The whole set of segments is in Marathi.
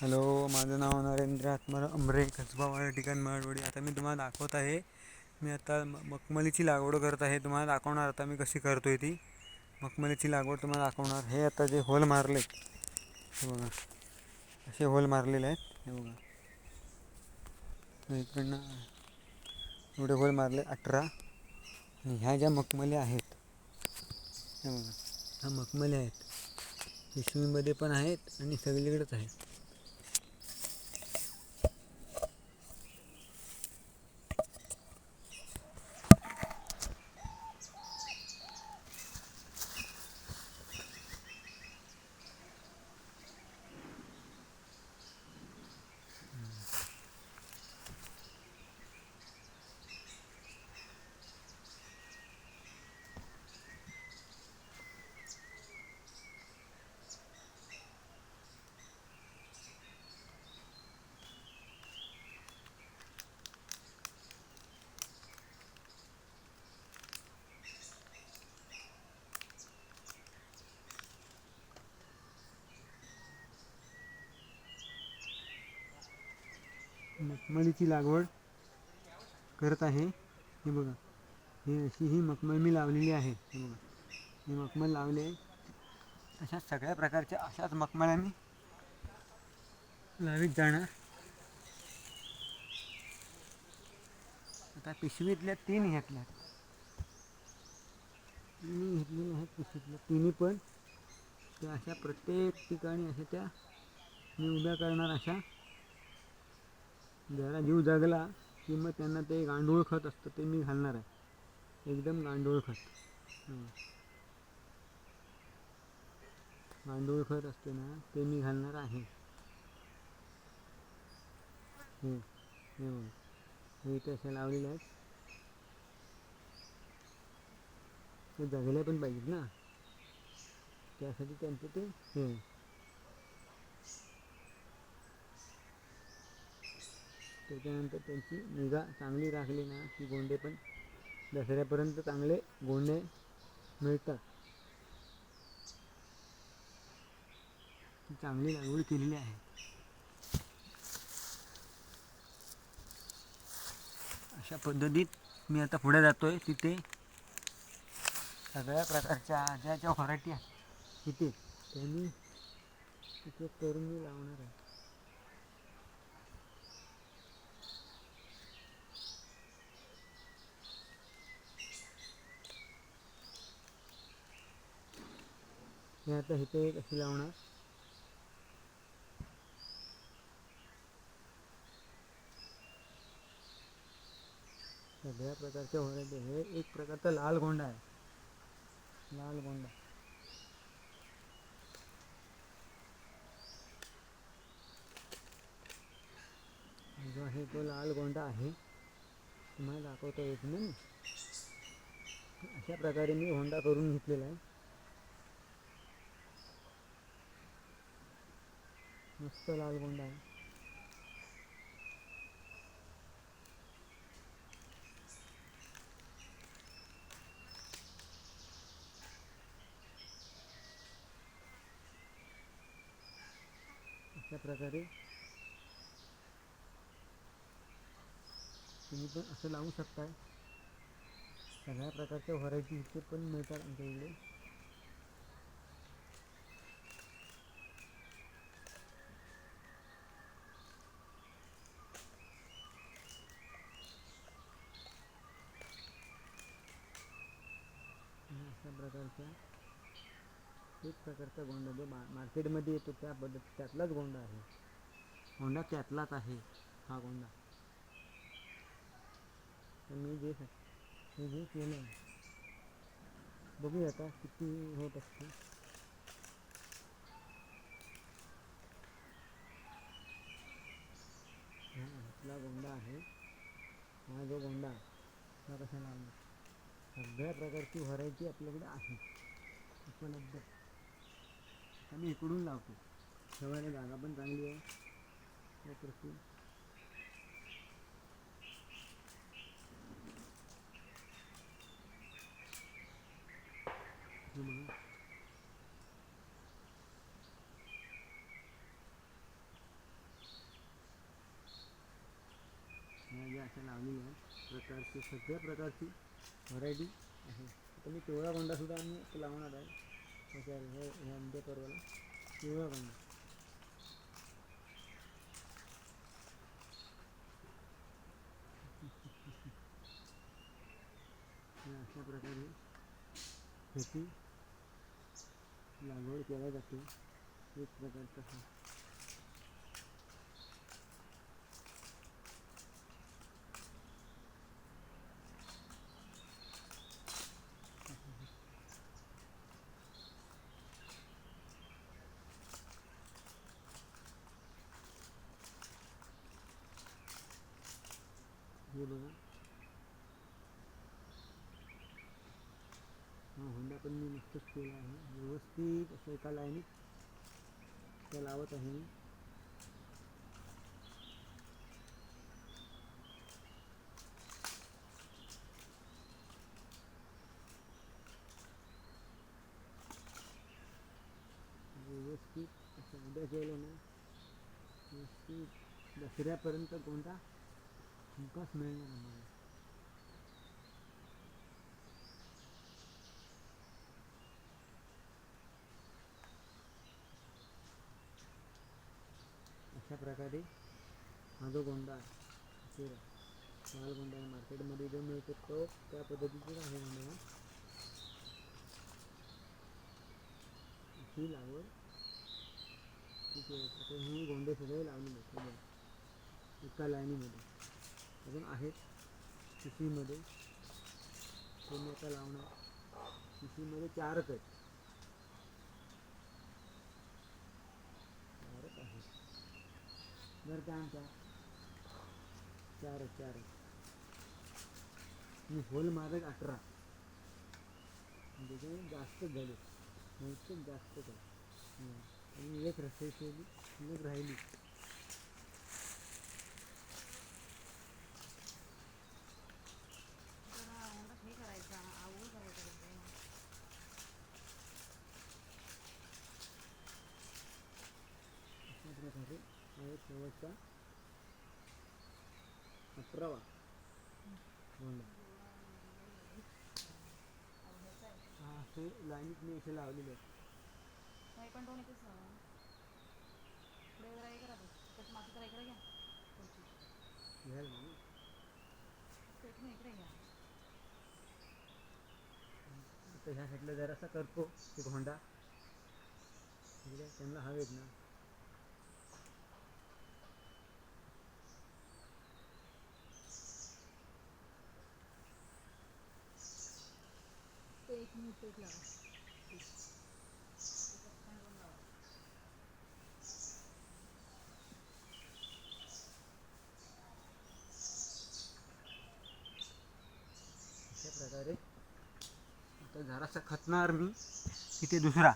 हॅलो माझं नाव नरेंद्र आत्मार अमरे कसबा ठिकाण मळवडी आता मी तुम्हाला दाखवत आहे. मी आता म मखमलीची लागवड करत आहे. तुम्हाला दाखवणार आता मी कशी करतो आहे ती. मखमलीची लागवड तुम्हाला दाखवणार. हे आता जे होल मारले हे बघा. असे होल मारलेले आहेत हे बघा. इकडनं एवढे होल मारले अठरा. आणि ह्या ज्या मखमल्या आहेत हे बघा. ह्या मखमल्या आहेत. पिशवीमध्ये पण आहेत आणि सगळीकडेच आहेत. मखमलीची लागवड करत आहे. हे बघा. हे अशी ही मखमल मी लावलेली आहे. हे बघा. हे मखमल लावले. आहे अशा सगळ्या प्रकारच्या अशाच मखमल्या मी लावीत जाणार. आता पिशवीतल्या तीन घेतल्या तिन्ही घेतलेल्या आहेत पिशवीतल्या. तिन्ही पण त्या अशा प्रत्येक ठिकाणी अशा त्या मी उभ्या करणार अशा. जरा जीव जगला की मग त्यांना ते गांडूळ खत असतं ते मी घालणार आहे. एकदम गांडूळ खत. गांडूळ खत असते ना ते मी घालणार आहे. हे. हे. हे इथे अशा लावलेल्या आहेत ते जगल्या पण पाहिजेत ना. त्यासाठी त्यांचं ते हे. त्याच्यानंतर त्यांची निगा चांगली राखली ना की गोंडे पण दसऱ्यापर्यंत चांगले गोंडे मिळतात. ती चांगली लागवड केलेली आहे. अशा पद्धतीत मी आता पुढे जातो आहे तिथे सगळ्या प्रकारच्या ज्या ज्या व्हरायटी आहेत तिथे त्यांनी तिथे करून मी लावणार आहे. मी आता इथे एक अशी लावणार? सगळ्या प्रकारच्या व्हरायटी हे एक प्रकारचा लाल गोंडा आहे. लाल गोंडा. जो आहे तो लाल गोंडा आहे. तुम्हाला दाखवतो एक नाही अशा प्रकारे मी होंडा करून घेतलेला आहे. मस्त लाल गोंडा आहे. अशा प्रकारे तुम्ही पण असं लावू शकताय. सगळ्या प्रकारच्या व्हरायटी इथे पण मिळतात आमच्या इकडे आणि अशा प्रकारच्या एक प्रकारचा गोंडा जो मा मार्केटमध्ये येतो त्या पद्धत त्यातलाच गोंडा आहे. गोंडा त्यातलाच आहे. हा गोंडा. तर मी जे हे जे केलं बघूया आता किती होत असते. हा इथला गोंडा आहे. हा जो गोंडा हा कसा लावला सगळ्या प्रकारची व्हरायटी आपल्याकडे आहे. उपलब्ध. आता मी इकडून लावतो. सवारी जागा पण चांगली आहे. प्रत्येक माझ्या अशा लावणी आहे प्रकारची सगळ्या प्रकारची व्हरायटी आहे. आता मी पिवळा गोंडासुद्धा आम्ही लावणार आहे. त्याच्या ह्या आंब्या परवाला पिवळा गोंडा अशा प्रकारे शेती लागवड केल्या जाते. एक प्रकारचा हा हा होंडा पण मी नुकतंच केला आहे. व्यवस्थित असं एका लाईनीत त्या लावत आहे मी. व्यवस्थित असं उद्या केलं ना. व्यवस्थित. दसऱ्यापर्यंत कोणता? हमखास मिळणार आम्हाला अशा प्रकारे हा जो गोंडा आहे ते लाल गोंडा आहे मार्केटमध्ये जो मिळतो तो त्या पद्धतीचा आहे गोंडा ही लागवड ठीक आहे आता ही गोंडे सगळे लावलेले एका लाईनीमध्ये. अजून आहेत पिशवीमध्ये ते मी आता लावणार. पिशवीमध्ये चारच आहेत. चारच आहेत. बरं काय म्हणता चारच चारच. मी होल मारत अठरा. म्हणजे जास्तच झाले. बहुतेक जास्त आहे आणि एक रस्ते एक राहिली हे करायचा आवड करायचं अशा प्रकारे हा एक शेवटचा गोंडा हा लाईनीत मी असे लावलेले पण दोन पुढे करा त्यात माती घ्या. घ्यायला ना. इकडे घ्या. आता ह्या साईडला जरासा करतो एक होंडा. त्यांना हवेत ना. पेट लावा अशा प्रकारे आता जरासा खतणार मी. तिथे दुसरा.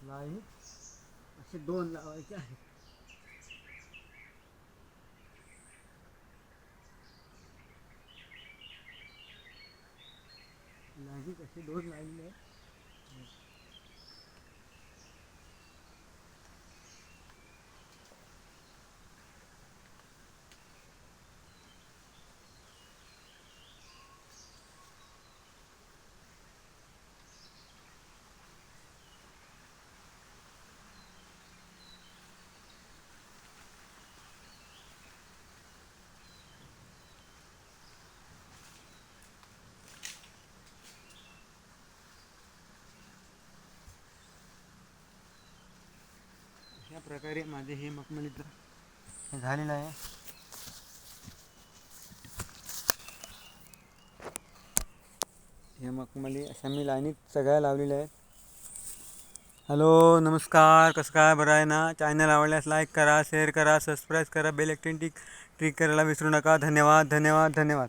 लाईन. असे दोन लावायचे आहेत. माझी कशी दोन लावलेले आहेत अशा प्रकारे माझे हे मखमलीचं हे झालेलं आहे. हे मखमली अशा मी लाईनीत सगळ्या लावलेल्या आहेत. हॅलो नमस्कार. कसं काय बरं आहे ना? चॅनल आवडल्यास लाईक करा शेअर करा सबस्क्राईब करा बेल टिक ट्रिक करायला विसरू नका. धन्यवाद धन्यवाद धन्यवाद.